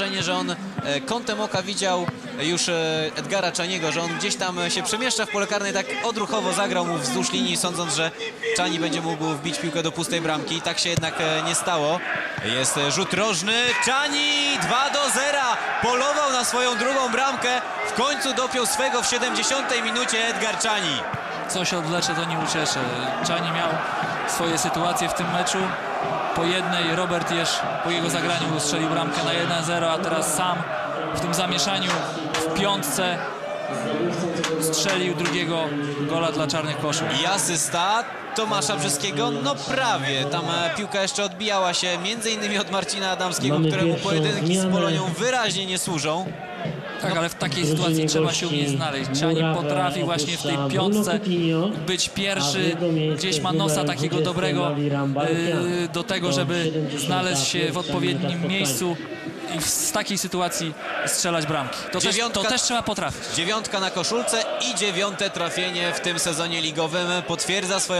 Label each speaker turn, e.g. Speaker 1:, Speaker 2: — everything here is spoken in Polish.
Speaker 1: wrażenie, że on e, kątem oka widział już e, Edgara Czaniego, że on gdzieś tam e, się przemieszcza w pole karnej, tak odruchowo zagrał mu wzdłuż linii, sądząc, że Czani będzie mógł wbić piłkę do pustej bramki. Tak się jednak nie stało. Jest rzut rożny. Czani 2 do 0. Polował na swoją drugą bramkę. W końcu dopiął swego w 70 minucie Edgar Czani.
Speaker 2: Co się odwlecze, to nie ucieszy. Czani miał swoje sytuacje w tym meczu. Po jednej Robert Jesz po jego zagraniu strzelił bramkę na 1-0, a teraz sam w tym zamieszaniu w piątce strzelił drugiego gola dla czarnych koszul.
Speaker 1: I asysta Tomasza Brzeskiego, no prawie. Tam e, piłka jeszcze odbijała się między innymi od Marcina Adamskiego,
Speaker 3: Mamy
Speaker 1: któremu pojedynki z. Polonią wyraźnie nie służą.
Speaker 2: Tak, ale w takiej sytuacji trzeba się umieć znaleźć. Czani potrafi właśnie w tej piątce być pierwszy, gdzieś ma nosa takiego
Speaker 3: 20
Speaker 2: dobrego yy, do tego, żeby
Speaker 3: 71
Speaker 2: znaleźć się w odpowiednim miejscu i w- z takiej sytuacji strzelać bramki. To też,
Speaker 1: Dziewiątka-
Speaker 2: to też trzeba potrafić.
Speaker 1: Dziewiątka na koszulce i dziewiąte trafienie w tym sezonie ligowym potwierdza swoją